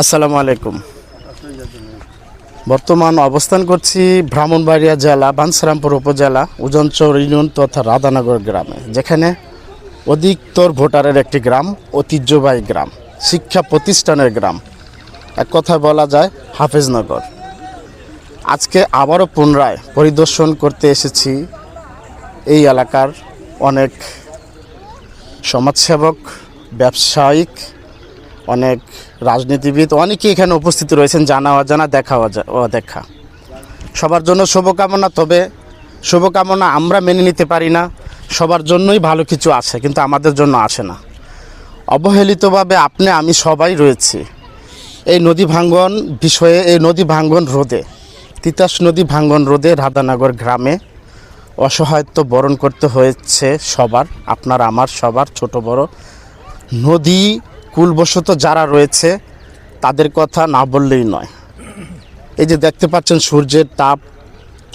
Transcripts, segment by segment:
আসসালামু আলাইকুম। বর্তমান অবস্থান করছি ব্রাহ্মণবাড়িয়া জেলা, বানসারামপুর উপজেলা, উজনচর ইউনিয়ন তথা রাধানগর গ্রামে, যেখানে অধিকতর ভোটারের একটি গ্রাম, ঐতিহ্যবাহী গ্রাম, শিক্ষা প্রতিষ্ঠানের গ্রাম। এক কথায় বলা যায় হাফেজনগর। আজকে আবারও পুনরায় পরিদর্শন করতে এসেছি এই এলাকার অনেক সমাজসেবক, ব্যবসায়িক অনেক রাজনীতিবিদ অনেকে এখানে উপস্থিত রয়েছেন, জানা অজানা, দেখা অদেখা সবার জন্য শুভকামনা, তবে শুভকামনা আমরা মেনে নিতে পারি না। সবার জন্যই ভালো কিছু আসে কিন্তু আমাদের জন্য আসে না। অবহেলিতভাবে আপনি, আমি সবাই রয়েছি। এই নদী ভাঙ্গন বিষয়ে, এই নদী ভাঙ্গন রোধে, তিতাস নদী ভাঙ্গন রোধে রাধানগর গ্রামে অসহায়ত্ব বরণ করতে হয়েছে সবার, আপনার, আমার, সবার, ছোট, বড়। নদী কুলবশত যারা রয়েছে, তাদের কথা না বললেই নয়। এই যে দেখতে পাচ্ছেন সূর্যের তাপ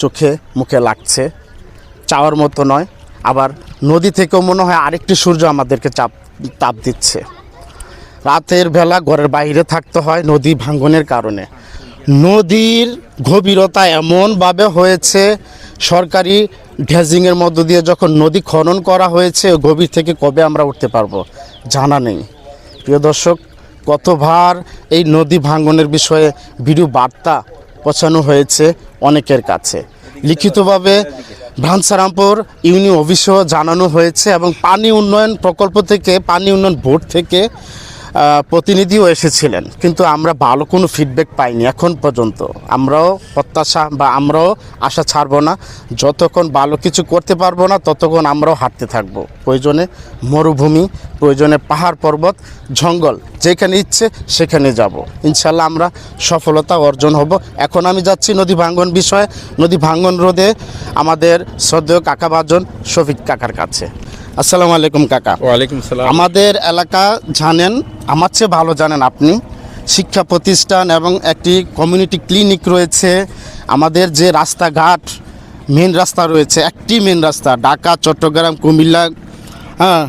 চোখে মুখে লাগছে, চাওয়ার মতো নয়। আবার নদী থেকেও মনে হয় আরেকটি সূর্য আমাদেরকে চাপ, তাপ দিচ্ছে। রাতের বেলা ঘরের বাইরে থাকতে হয় নদী ভাঙ্গনের কারণে। নদীর গভীরতা এমনভাবে হয়েছে, সরকারি ড্রেজিংয়ের মধ্য দিয়ে যখন নদী খনন করা হয়েছে, গভীর থেকে কবে আমরা উঠতে পারব জানা নেই। প্রিয় দর্শক, কতবার এই নদী ভাঙ্গনের বিষয়ে ভিডিও বার্তা পৌঁছানো হয়েছে অনেকের কাছে। লিখিতভাবে ভ্রানসারামপুর ইউনিয়ন অফিসেও জানানো হয়েছে এবং পানি উন্নয়ন প্রকল্প থেকে, পানি উন্নয়ন বোর্ড থেকে প্রতিনিধিও এসেছিলেন, কিন্তু আমরা ভালো কোনো ফিডব্যাক পাইনি এখন পর্যন্ত। আমরাও প্রত্যাশা বা আমরাও আশা ছাড়বো না। যতক্ষণ ভালো কিছু করতে পারব না, ততক্ষণ আমরাও হাঁটতে থাকব। প্রয়োজনে মরুভূমি, প্রয়োজনে পাহাড়, পর্বত, জঙ্গল, যেখানে ইচ্ছে সেখানে যাব। ইনশাল্লাহ আমরা সফলতা অর্জন হব। এখন আমি যাচ্ছি নদী ভাঙ্গন বিষয়ে। নদী ভাঙ্গন রোধে আমাদের শ্রদ্ধেয় কাকা বাজন শফিক কাকার কাছে। আসসালামু আলাইকুম কাকা। ওয়ালাইকুম সালাম। আমাদের এলাকা জানেন আমার চেয়ে ভালো জানেন আপনি শিক্ষা প্রতিষ্ঠান এবং একটি কমিউনিটি ক্লিনিক রয়েছে। আমাদের যে রাস্তাঘাট মেন রাস্তা রয়েছে একটি মেন রাস্তা ঢাকা চট্টগ্রাম কুমিল্লা হ্যাঁ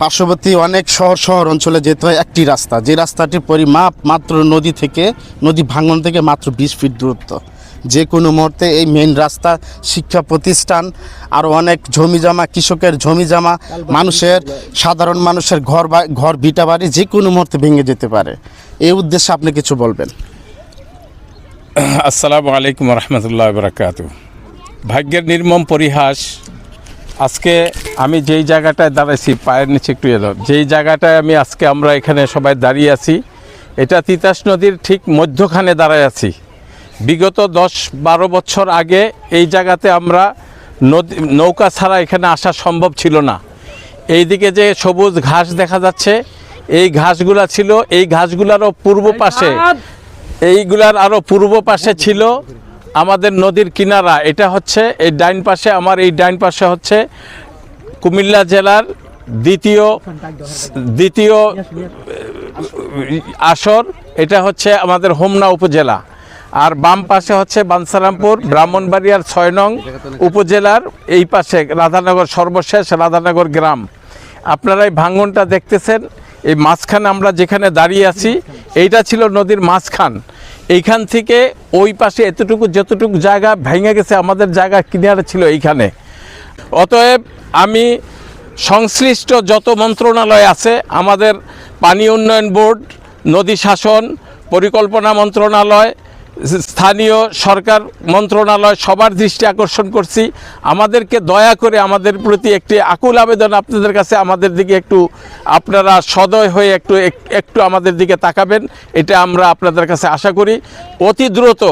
পার্শ্ববর্তী অনেক শহর শহর অঞ্চলে যেতে হয় একটি রাস্তা। যে রাস্তাটির পরিমাপ মাত্র নদী থেকে নদী ভাঙন থেকে মাত্র বিশ ফিট দূরত্ব। যে কোনো মুহূর্তে এই মেন রাস্তা, শিক্ষা প্রতিষ্ঠান আরও অনেক জমি জমা কৃষকের জমি জমা মানুষের, সাধারণ মানুষের ঘর ঘর, ভিটা বাড়ি যে কোনো মুহূর্তে ভেঙে যেতে পারে। এই উদ্দেশ্যে আপনি কিছু বলবেন। আসসালামু আলাইকুম রহমতুল্লাহ বরকাত ভাগ্যের নির্মম পরিহাস। আজকে আমি যেই জায়গাটায় দাঁড়াইছি, পায়ের নিচে একটু এলো, যেই জায়গাটায় আমি আজকে আমরা এখানে সবাই দাঁড়িয়ে আছি, এটা তিতাস নদীর ঠিক মধ্যখানে দাঁড়ায় আছি। বিগত দশ বারো বছর আগে এই জায়গাতে আমরা নদী নৌকা ছাড়া এখানে আসা সম্ভব ছিল না। এইদিকে যে সবুজ ঘাস দেখা যাচ্ছে এই ঘাসগুলা ছিল এই ঘাসগুলারও পূর্ব পাশে এইগুলার আরও পূর্ব পাশে ছিল আমাদের নদীর কিনারা। এটা হচ্ছে এই ডাইন পাশে আমার এই ডাইন পাশে হচ্ছে কুমিল্লা জেলার দ্বিতীয় দ্বিতীয় আসর। এটা হচ্ছে আমাদের হোমনা উপজেলা। আর বাম পাশে হচ্ছে বানসারামপুর ব্রাহ্মণবাড়িয়ার ছয় নং উপজেলার এই পাশে রাধানগর, সর্বশেষ রাধানগর গ্রাম। আপনারা এই ভাঙ্গনটা দেখতেছেন, এই মাঝখানে আমরা যেখানে দাঁড়িয়ে আছি, এইটা ছিল নদীর মাঝখান। এইখান থেকে ওই পাশে এতটুকু যতটুকু জায়গা ভেঙে গেছে, আমাদের জায়গা কিনারে ছিল এইখানে। অতএব আমি সংশ্লিষ্ট যত মন্ত্রণালয় আছে, আমাদের পানি উন্নয়ন বোর্ড, নদী শাসন, পরিকল্পনা মন্ত্রণালয় স্থানীয় সরকার মন্ত্রণালয় সবার দৃষ্টি আকর্ষণ করছি। আমাদেরকে দয়া করে আমাদের প্রতি একটি আকুল আবেদন আপনাদের কাছে, আমাদের দিকে একটু আপনারা সদয় হয়ে একটু একটু আমাদের দিকে তাকাবেন, এটা আমরা আপনাদের কাছে আশা করি। অতি দ্রুত,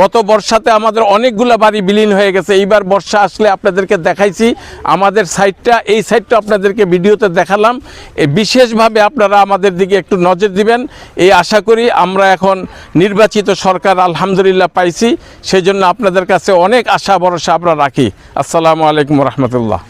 গত বর্ষাতে আমাদের অনেকগুলো বাড়ি বিলীন হয়ে গেছে, এইবার বর্ষা আসলে আপনাদেরকে দেখাইছি। আমাদের সাইডটা এই সাইডটা আপনাদেরকে ভিডিওতে দেখালাম। বিশেষভাবে আপনারা আমাদের দিকে একটু নজর দিবেন। এই আশা করি আমরা এখন নির্বাচিত সরকার আলহামদুলিল্লাহ পাইছি। সেই জন্য আপনাদের কাছে অনেক আশা ভরসা আমরা রাখি। আসসালামু আলাইকুম রহমতুল্লাহ।